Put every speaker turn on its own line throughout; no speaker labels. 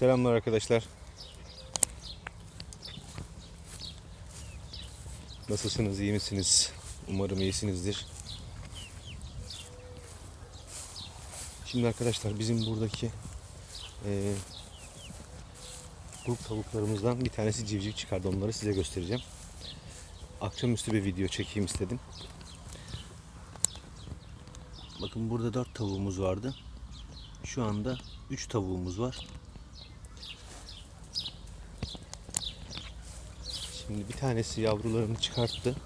Selamlar arkadaşlar. Nasılsınız, iyi misiniz? Umarım iyisinizdir. Şimdi arkadaşlar bizim buradaki eee grup tavuklarımızdan bir tanesi civciv çıkardı. Onları size göstereceğim. Akşamüstü bir video çekeyim istedim. Bakın burada 4 tavuğumuz vardı. Şu anda 3 tavuğumuz var. Şimdi bir tanesi yavrularını çıkarttı.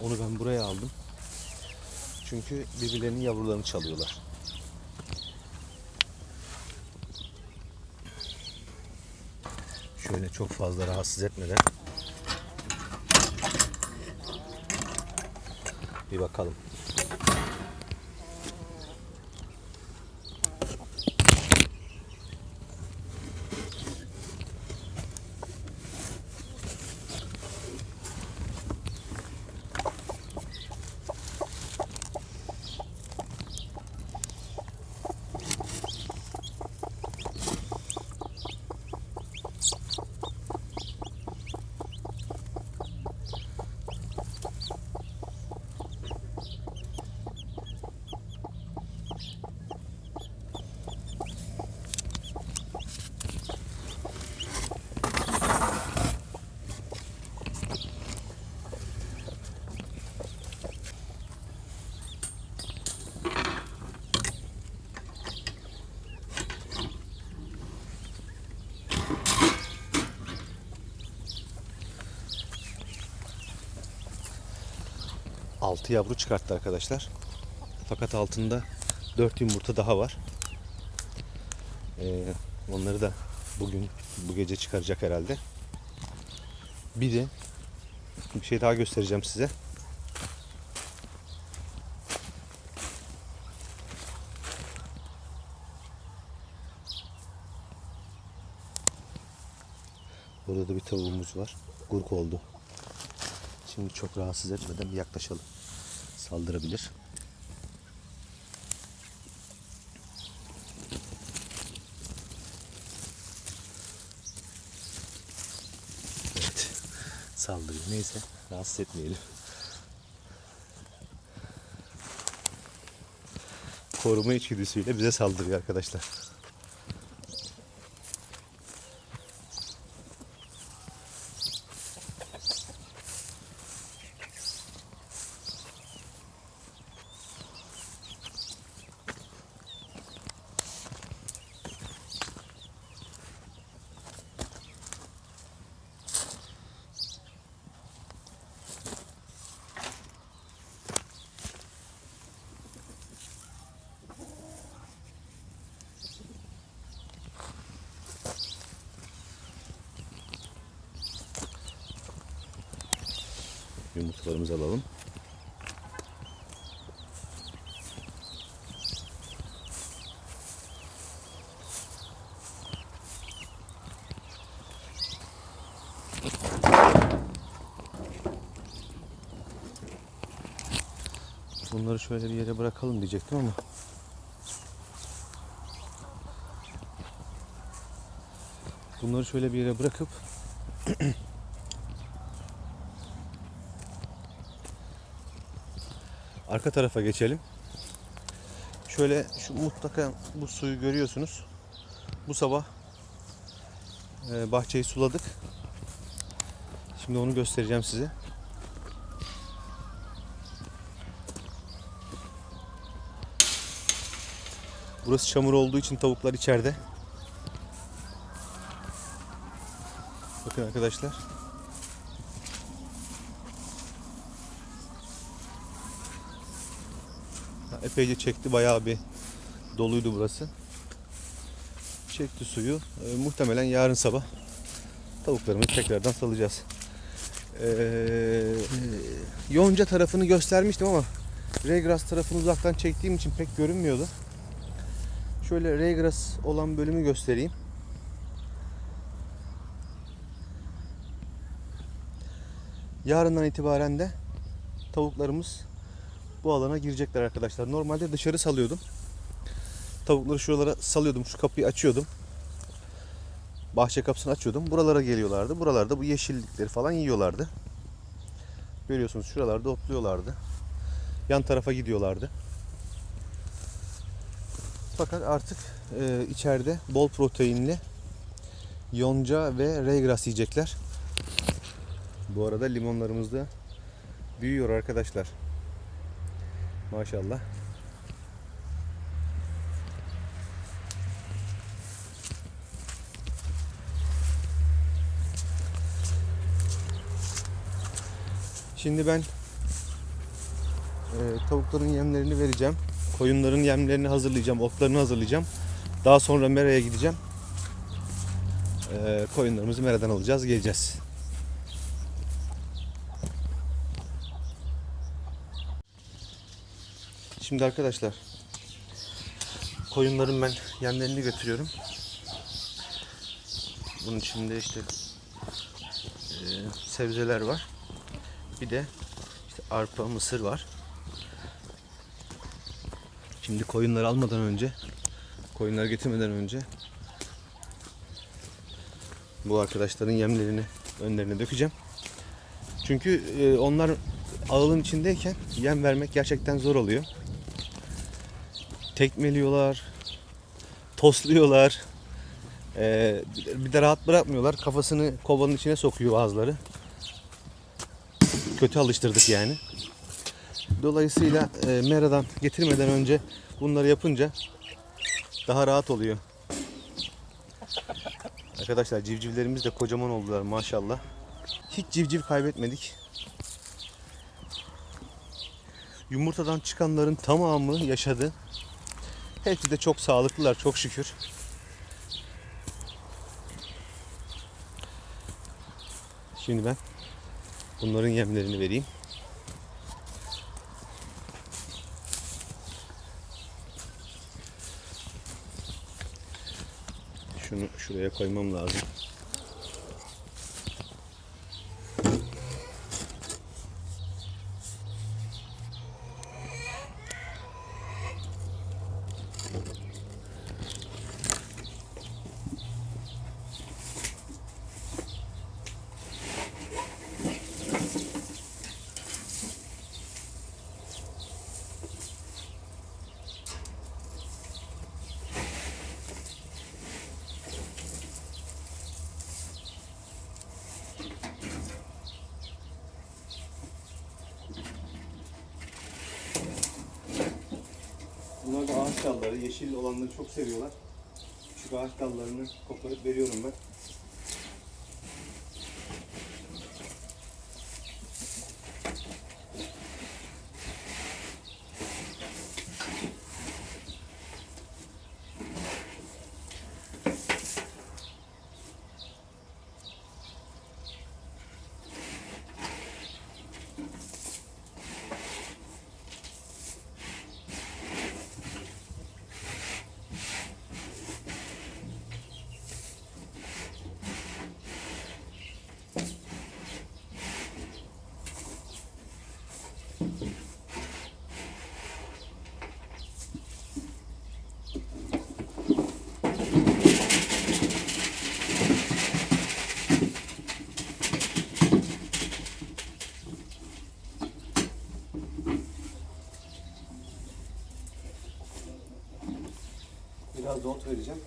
Onu ben buraya aldım. Çünkü birbirlerinin yavrularını çalıyorlar. Şöyle çok fazla rahatsız etmeden bir bakalım. Altı yavru çıkarttı arkadaşlar. Fakat altında 4 yumurta daha var. Ee, onları da bugün bu gece çıkaracak herhalde. Bir de bir şey daha göstereceğim size. Burada da bir tavuğumuz var. Gurk oldu. Şimdi çok rahatsız etmeden bir yaklaşalım. Saldırabilir. Evet. Saldırıyor. Neyse. Rahatsız etmeyelim. Koruma içgüdüsüyle bize saldırıyor arkadaşlar. Yumurtalarımızı alalım. Bunları şöyle bir yere bırakalım diyecektim ama Bunları şöyle bir yere bırakıp arka tarafa geçelim. Şöyle şu mutlaka bu suyu görüyorsunuz. Bu sabah e, bahçeyi suladık. Şimdi onu göstereceğim size. Burası çamur olduğu için tavuklar içeride. Bakın arkadaşlar. Epeyce çekti bayağı bir doluydu burası. Çekti suyu. Ee, muhtemelen yarın sabah tavuklarımızı tekrardan salacağız. Ee, yonca tarafını göstermiştim ama Regras tarafını uzaktan çektiğim için pek görünmüyordu. Şöyle Regras olan bölümü göstereyim. Yarından itibaren de tavuklarımız bu alana girecekler arkadaşlar. Normalde dışarı salıyordum. Tavukları şuralara salıyordum. Şu kapıyı açıyordum. bahçe kapısını açıyordum. Buralara geliyorlardı. Buralarda bu yeşillikleri falan yiyorlardı. Görüyorsunuz şuralarda otluyorlardı. Yan tarafa gidiyorlardı. Fakat artık e, içeride bol proteinli yonca ve reygras yiyecekler. Bu arada limonlarımız da büyüyor arkadaşlar. Maşallah. Şimdi ben e, tavukların yemlerini vereceğim. Koyunların yemlerini hazırlayacağım, otlarını hazırlayacağım. Daha sonra meraya gideceğim. E, koyunlarımızı meradan alacağız, geleceğiz. Şimdi arkadaşlar koyunların ben yemlerini götürüyorum. Bunun içinde işte e, sebzeler var. Bir de işte arpa, mısır var. Şimdi koyunları almadan önce, koyunları getirmeden önce bu arkadaşların yemlerini önlerine dökeceğim. Çünkü e, onlar ağılın içindeyken yem vermek gerçekten zor oluyor. Tekmeliyorlar, tosluyorlar. E, bir de rahat bırakmıyorlar. Kafasını kovanın içine sokuyor bazıları kötü alıştırdık yani. Dolayısıyla e, meradan getirmeden önce bunları yapınca daha rahat oluyor. Arkadaşlar civcivlerimiz de kocaman oldular maşallah. Hiç civciv kaybetmedik. Yumurtadan çıkanların tamamı yaşadı. Hepsi de çok sağlıklılar çok şükür. Şimdi ben Bunların yemlerini vereyim. Şunu şuraya koymam lazım. Bunlar da ağaç dalları. Yeşil olanları çok seviyorlar. Küçük ağaç dallarını koparıp veriyorum ben. Biraz da ot vereceğim.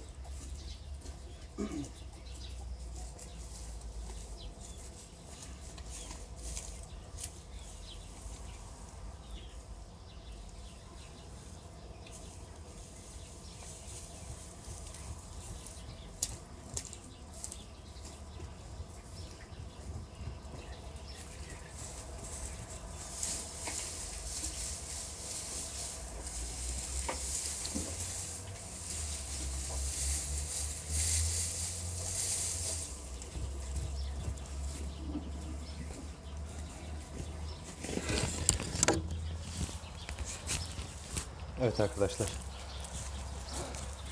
Evet arkadaşlar.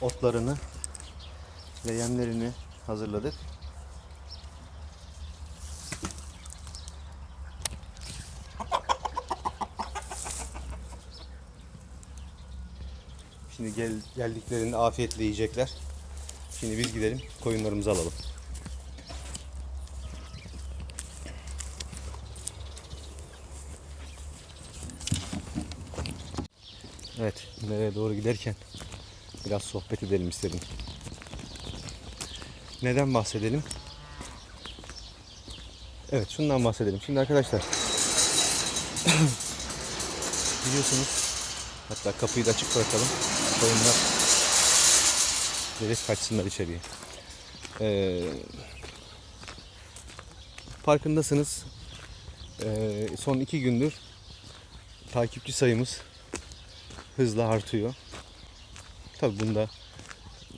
Otlarını ve yemlerini hazırladık. Şimdi gel, geldiklerinde afiyetle yiyecekler. Şimdi biz gidelim koyunlarımızı alalım. Evet, nereye doğru giderken biraz sohbet edelim istedim. Neden bahsedelim? Evet, şundan bahsedelim. Şimdi arkadaşlar biliyorsunuz hatta kapıyı da açık bırakalım. Koyunlar gelip kaçsınlar içeriye. Ee, farkındasınız. Ee, son iki gündür takipçi sayımız hızla artıyor. Tabi bunda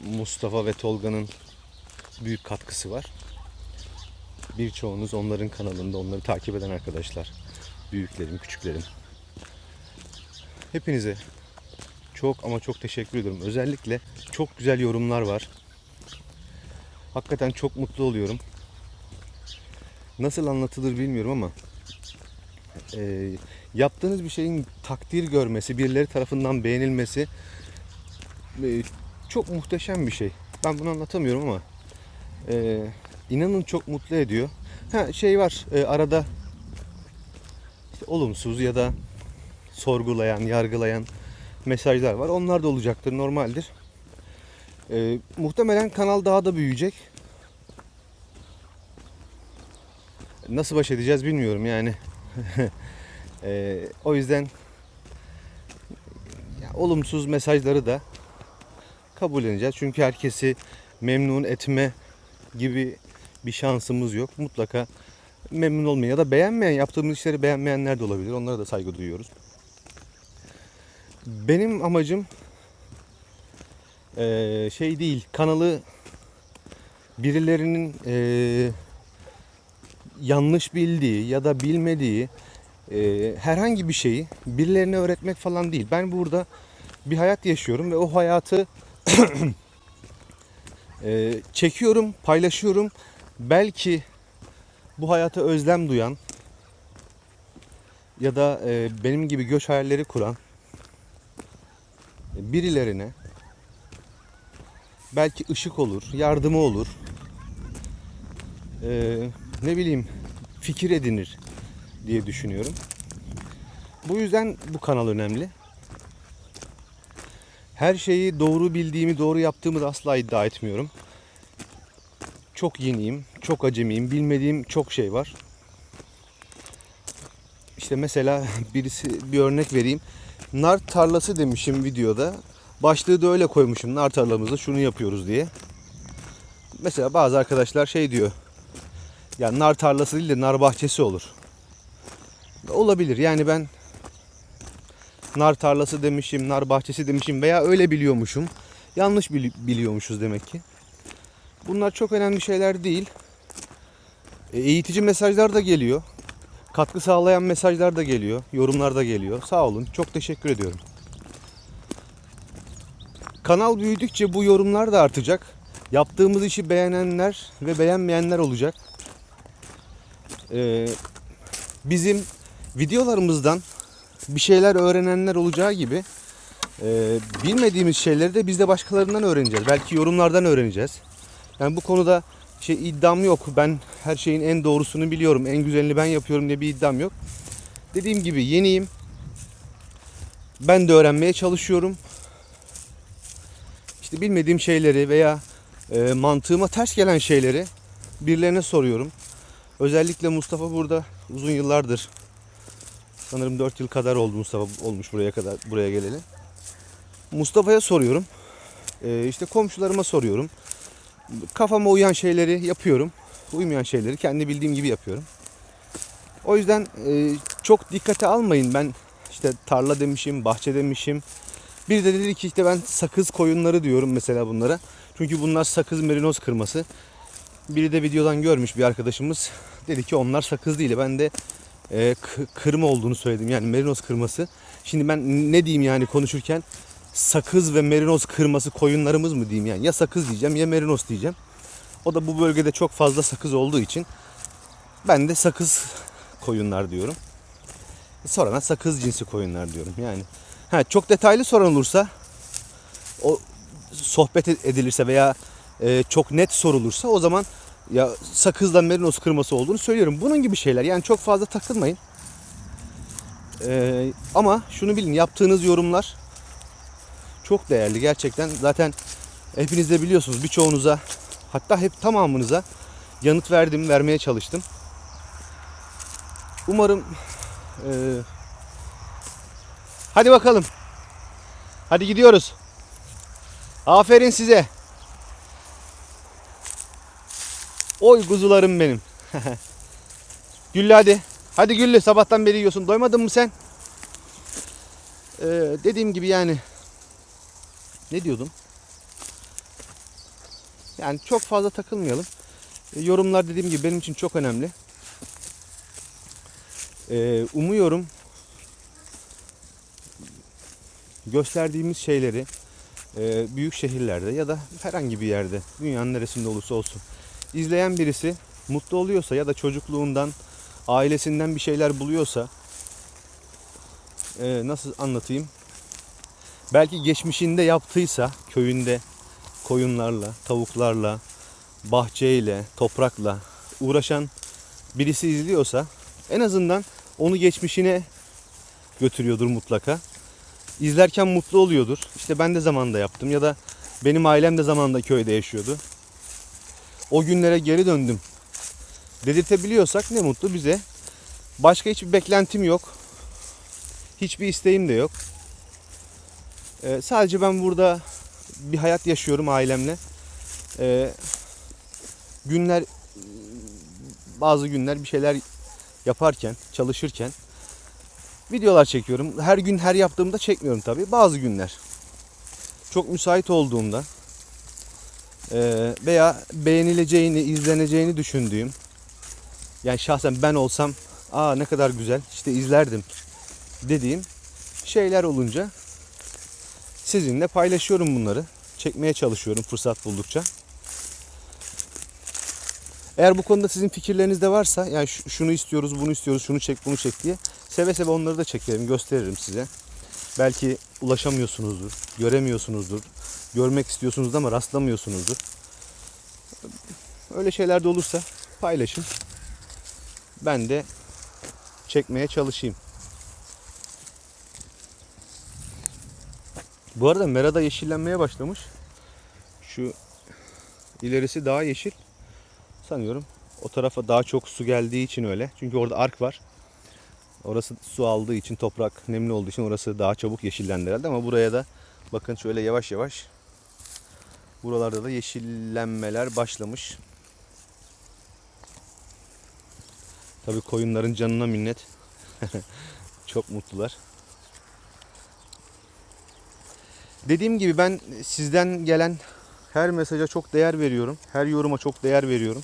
Mustafa ve Tolga'nın büyük katkısı var. Birçoğunuz onların kanalında onları takip eden arkadaşlar. Büyüklerim, küçüklerim. Hepinize çok ama çok teşekkür ediyorum. Özellikle çok güzel yorumlar var. Hakikaten çok mutlu oluyorum. Nasıl anlatılır bilmiyorum ama e, yaptığınız bir şeyin takdir görmesi, birileri tarafından beğenilmesi çok muhteşem bir şey. Ben bunu anlatamıyorum ama e, inanın çok mutlu ediyor. Ha şey var e, arada işte olumsuz ya da sorgulayan, yargılayan mesajlar var. Onlar da olacaktır, normaldir. E, muhtemelen kanal daha da büyüyecek. Nasıl baş edeceğiz bilmiyorum yani. E, o yüzden ya, olumsuz mesajları da kabulleneceğiz. Çünkü herkesi memnun etme gibi bir şansımız yok. Mutlaka memnun olmayan ya da beğenmeyen, yaptığımız işleri beğenmeyenler de olabilir. Onlara da saygı duyuyoruz. Benim amacım şey değil, kanalı birilerinin yanlış bildiği ya da bilmediği herhangi bir şeyi birilerine öğretmek falan değil. Ben burada bir hayat yaşıyorum ve o hayatı eee, çekiyorum, paylaşıyorum. Belki bu hayata özlem duyan ya da eee, benim gibi göç hayalleri kuran birilerine belki ışık olur, yardımı olur. Eee, ne bileyim fikir edinir diye düşünüyorum. Bu yüzden bu kanal önemli. Her şeyi doğru bildiğimi, doğru yaptığımı da asla iddia etmiyorum. Çok yeniyim, çok acemiyim, bilmediğim çok şey var. İşte mesela birisi bir örnek vereyim. Nar tarlası demişim videoda. Başlığı da öyle koymuşum. Nar tarlamızda şunu yapıyoruz diye. Mesela bazı arkadaşlar şey diyor. Ya nar tarlası değil de nar bahçesi olur. Olabilir. Yani ben nar tarlası demişim, nar bahçesi demişim veya öyle biliyormuşum. Yanlış bili- biliyormuşuz demek ki. Bunlar çok önemli şeyler değil. E, eğitici mesajlar da geliyor. Katkı sağlayan mesajlar da geliyor. Yorumlar da geliyor. Sağ olun. Çok teşekkür ediyorum. Kanal büyüdükçe bu yorumlar da artacak. Yaptığımız işi beğenenler ve beğenmeyenler olacak. Ee, bizim videolarımızdan bir şeyler öğrenenler olacağı gibi e, bilmediğimiz şeyleri de biz de başkalarından öğreneceğiz. Belki yorumlardan öğreneceğiz. Yani bu konuda şey iddiam yok. Ben her şeyin en doğrusunu biliyorum. En güzelini ben yapıyorum diye bir iddiam yok. Dediğim gibi yeniyim. Ben de öğrenmeye çalışıyorum. İşte bilmediğim şeyleri veya e, mantığıma ters gelen şeyleri birilerine soruyorum. Özellikle Mustafa burada uzun yıllardır sanırım 4 yıl kadar oldu Mustafa olmuş buraya kadar buraya geleli. Mustafa'ya soruyorum. E, işte komşularıma soruyorum. Kafama uyan şeyleri yapıyorum. Uymayan şeyleri kendi bildiğim gibi yapıyorum. O yüzden e, çok dikkate almayın. Ben işte tarla demişim, bahçe demişim. Bir de dedi ki işte ben sakız koyunları diyorum mesela bunlara. Çünkü bunlar sakız merinoz kırması. Biri de videodan görmüş bir arkadaşımız. Dedi ki onlar sakız değil. Ben de e, kırma olduğunu söyledim. Yani merinoz kırması. Şimdi ben ne diyeyim yani konuşurken sakız ve merinoz kırması koyunlarımız mı diyeyim yani. Ya sakız diyeceğim ya merinoz diyeceğim. O da bu bölgede çok fazla sakız olduğu için ben de sakız koyunlar diyorum. Sorana sakız cinsi koyunlar diyorum. Yani ha, çok detaylı soran olursa o sohbet edilirse veya e, çok net sorulursa o zaman ya sakızla merinos kırması olduğunu söylüyorum. Bunun gibi şeyler yani çok fazla takılmayın. E, ama şunu bilin yaptığınız yorumlar çok değerli gerçekten. Zaten hepiniz de biliyorsunuz birçoğunuza hatta hep tamamınıza yanıt verdim, vermeye çalıştım. Umarım e, hadi bakalım. Hadi gidiyoruz. Aferin size. Oy kuzularım benim. Güllü hadi. Hadi Güllü sabahtan beri yiyorsun. Doymadın mı sen? Ee, dediğim gibi yani ne diyordum? Yani çok fazla takılmayalım. E, yorumlar dediğim gibi benim için çok önemli. E, umuyorum gösterdiğimiz şeyleri e, büyük şehirlerde ya da herhangi bir yerde dünyanın neresinde olursa olsun izleyen birisi mutlu oluyorsa ya da çocukluğundan ailesinden bir şeyler buluyorsa e, nasıl anlatayım belki geçmişinde yaptıysa köyünde koyunlarla, tavuklarla, bahçeyle, toprakla uğraşan birisi izliyorsa en azından onu geçmişine götürüyordur mutlaka. İzlerken mutlu oluyordur. İşte ben de zamanında yaptım ya da benim ailem de zamanında köyde yaşıyordu. O günlere geri döndüm. Dedirtebiliyorsak ne mutlu bize. Başka hiçbir beklentim yok. Hiçbir isteğim de yok. Ee, sadece ben burada bir hayat yaşıyorum ailemle. Ee, günler bazı günler bir şeyler yaparken, çalışırken videolar çekiyorum. Her gün her yaptığımda çekmiyorum tabii. Bazı günler çok müsait olduğumda veya beğenileceğini, izleneceğini düşündüğüm yani şahsen ben olsam aa ne kadar güzel işte izlerdim dediğim şeyler olunca sizinle paylaşıyorum bunları. Çekmeye çalışıyorum fırsat buldukça. Eğer bu konuda sizin fikirleriniz de varsa yani şunu istiyoruz, bunu istiyoruz, şunu çek, bunu çek diye seve seve onları da çekerim, gösteririm size. Belki ulaşamıyorsunuzdur, göremiyorsunuzdur, görmek istiyorsunuz ama rastlamıyorsunuzdur. Öyle şeyler de olursa paylaşın. Ben de çekmeye çalışayım. Bu arada merada yeşillenmeye başlamış. Şu ilerisi daha yeşil. Sanıyorum o tarafa daha çok su geldiği için öyle. Çünkü orada ark var. Orası su aldığı için toprak nemli olduğu için orası daha çabuk yeşillendi herhalde ama buraya da bakın şöyle yavaş yavaş buralarda da yeşillenmeler başlamış. Tabii koyunların canına minnet. çok mutlular. Dediğim gibi ben sizden gelen her mesaja çok değer veriyorum. Her yoruma çok değer veriyorum.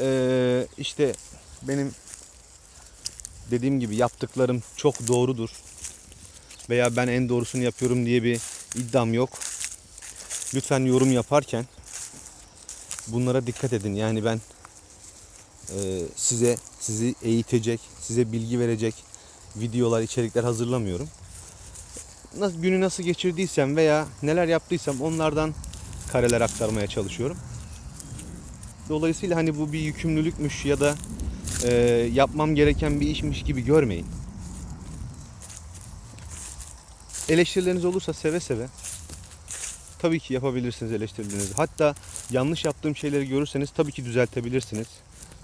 Ee, işte benim dediğim gibi yaptıklarım çok doğrudur. Veya ben en doğrusunu yapıyorum diye bir iddiam yok. Lütfen yorum yaparken bunlara dikkat edin. Yani ben e, size sizi eğitecek, size bilgi verecek videolar, içerikler hazırlamıyorum nasıl, günü nasıl geçirdiysem veya neler yaptıysam onlardan kareler aktarmaya çalışıyorum. Dolayısıyla hani bu bir yükümlülükmüş ya da e, yapmam gereken bir işmiş gibi görmeyin. Eleştirileriniz olursa seve seve tabii ki yapabilirsiniz eleştirilerinizi. Hatta yanlış yaptığım şeyleri görürseniz tabii ki düzeltebilirsiniz.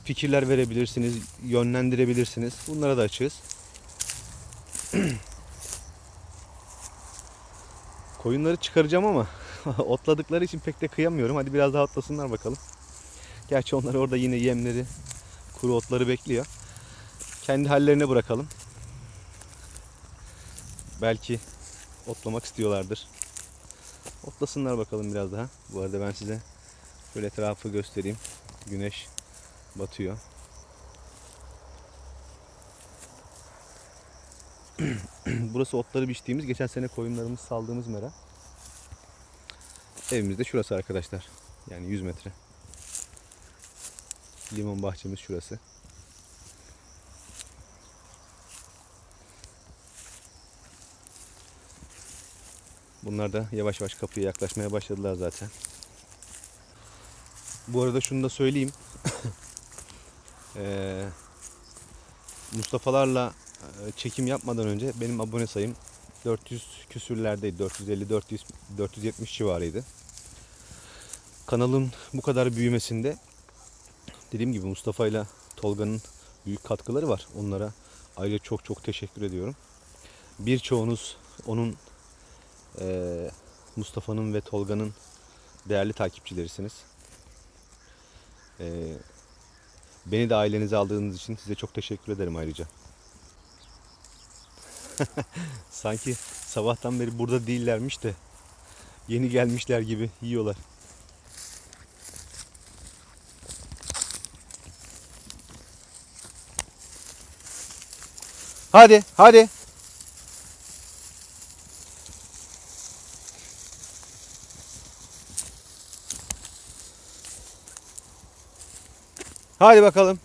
Fikirler verebilirsiniz, yönlendirebilirsiniz. Bunlara da açığız. Koyunları çıkaracağım ama otladıkları için pek de kıyamıyorum. Hadi biraz daha otlasınlar bakalım. Gerçi onlar orada yine yemleri, kuru otları bekliyor. Kendi hallerine bırakalım. Belki otlamak istiyorlardır. Otlasınlar bakalım biraz daha. Bu arada ben size şöyle etrafı göstereyim. Güneş batıyor. Burası otları biçtiğimiz, geçen sene koyunlarımız saldığımız mera. Evimiz de şurası arkadaşlar. Yani 100 metre. Limon bahçemiz şurası. Bunlar da yavaş yavaş kapıya yaklaşmaya başladılar zaten. Bu arada şunu da söyleyeyim. Ee, Mustafa'larla e, çekim yapmadan önce benim abone sayım 400 küsürlerdeydi. 450 400 470 civarıydı. Kanalın bu kadar büyümesinde dediğim gibi Mustafa ile Tolga'nın büyük katkıları var. Onlara ayrıca çok çok teşekkür ediyorum. Birçoğunuz onun eee, Mustafa'nın ve Tolga'nın değerli takipçilerisiniz. Eee, beni de ailenize aldığınız için size çok teşekkür ederim ayrıca. Sanki sabahtan beri burada değillermiş de yeni gelmişler gibi yiyorlar. Hadi, hadi. Hadi bakalım.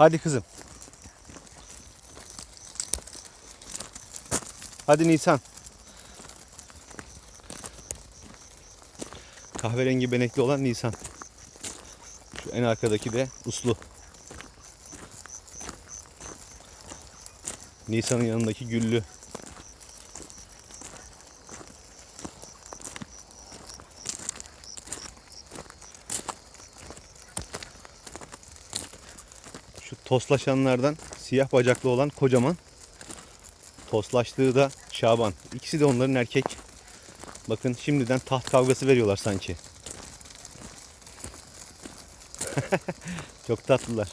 Hadi kızım. Hadi Nisan. Kahverengi benekli olan Nisan. Şu en arkadaki de uslu. Nisan'ın yanındaki güllü. Toslaşanlardan siyah bacaklı olan kocaman. Toslaştığı da Şaban. İkisi de onların erkek. Bakın şimdiden taht kavgası veriyorlar sanki. Çok tatlılar.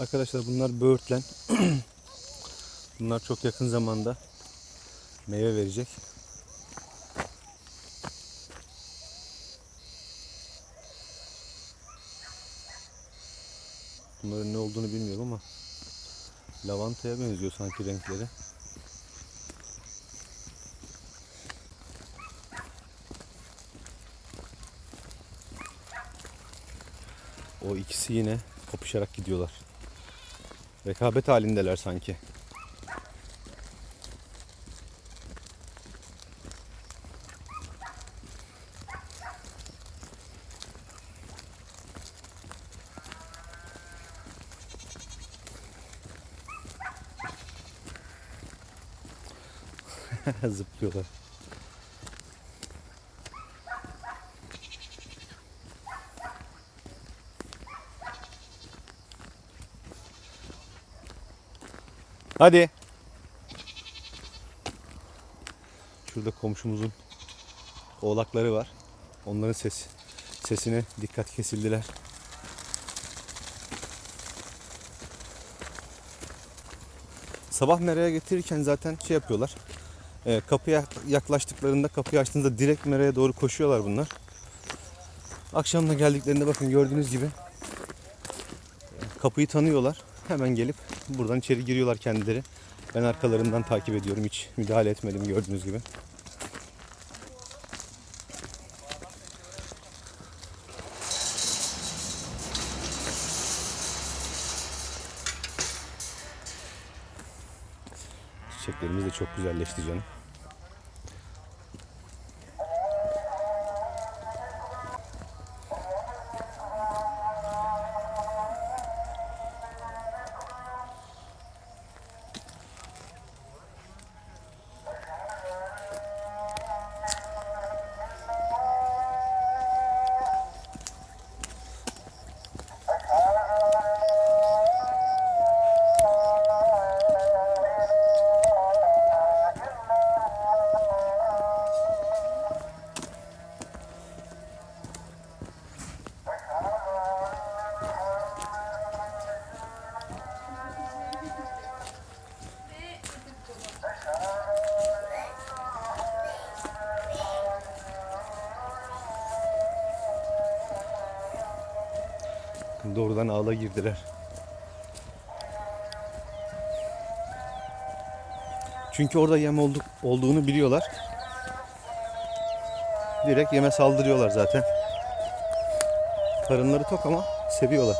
Arkadaşlar bunlar böğürtlen. bunlar çok yakın zamanda meyve verecek. Bunların ne olduğunu bilmiyorum ama lavantaya benziyor sanki renkleri. O ikisi yine kapışarak gidiyorlar. Rekabet halindeler sanki. Zıplıyorlar. Hadi. Şurada komşumuzun oğlakları var. Onların ses sesine dikkat kesildiler. Sabah meraya getirirken zaten şey yapıyorlar. E, kapıya yaklaştıklarında kapıyı açtığında direkt meraya doğru koşuyorlar bunlar. Akşam da geldiklerinde bakın gördüğünüz gibi kapıyı tanıyorlar. Hemen gelip buradan içeri giriyorlar kendileri. Ben arkalarından takip ediyorum. Hiç müdahale etmedim gördüğünüz gibi. Çiçeklerimiz de çok güzelleşti canım. Doğrudan ağla girdiler. Çünkü orada yem olduk, olduğunu biliyorlar. Direkt yeme saldırıyorlar zaten. Karınları tok ama seviyorlar.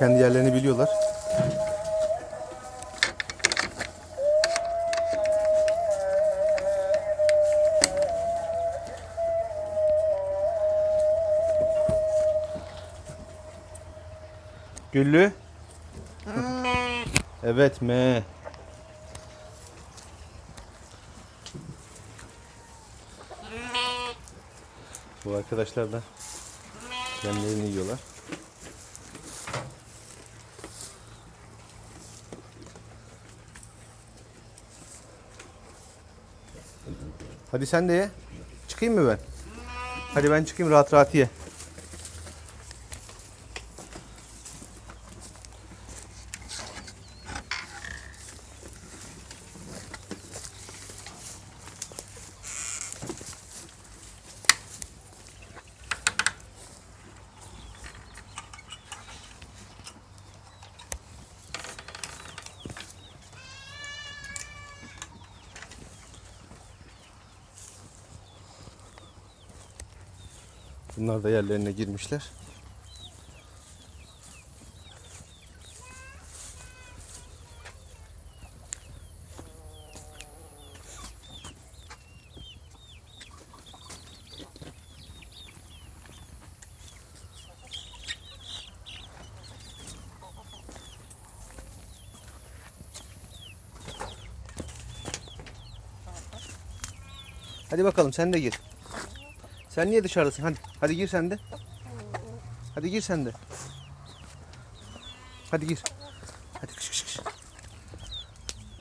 Kendi yerlerini biliyorlar. Güllü. Evet me. Bu arkadaşlar da yemlerini yiyorlar. Hadi sen de ye. Çıkayım mı ben? Hadi ben çıkayım rahat rahat ye. Bunlar da yerlerine girmişler. Hadi bakalım sen de gir. Sen niye dışarıdasın? Hadi, hadi gir sen de. Hadi gir sen de. Hadi gir. Hadi kış kış kış.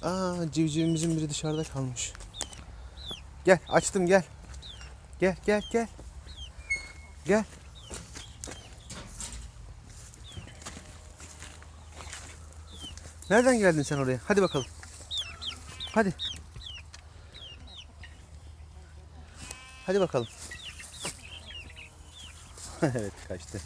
Aa civcivimizin biri dışarıda kalmış. Gel açtım gel. Gel gel gel. Gel. Nereden geldin sen oraya? Hadi bakalım. Hadi. Hadi bakalım. evet kaçtı.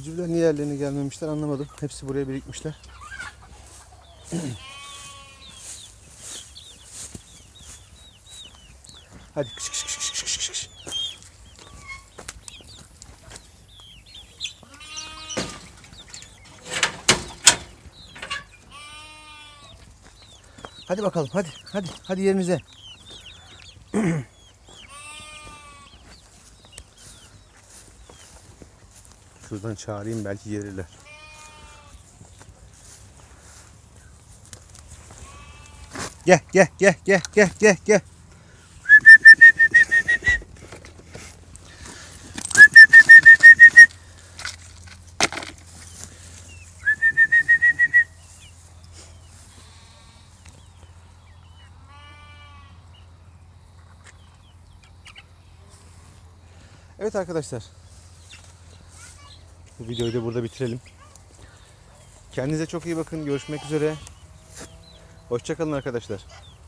Civcivler niye yerlerine gelmemişler anlamadım. Hepsi buraya birikmişler. Hadi kış kış kış kış kış kış. Hadi bakalım hadi hadi hadi yerinize. Şuradan çağırayım belki gelirler. Gel gel gel gel gel gel gel. Evet arkadaşlar. Bu videoyu da burada bitirelim. Kendinize çok iyi bakın. Görüşmek üzere. Hoşçakalın arkadaşlar.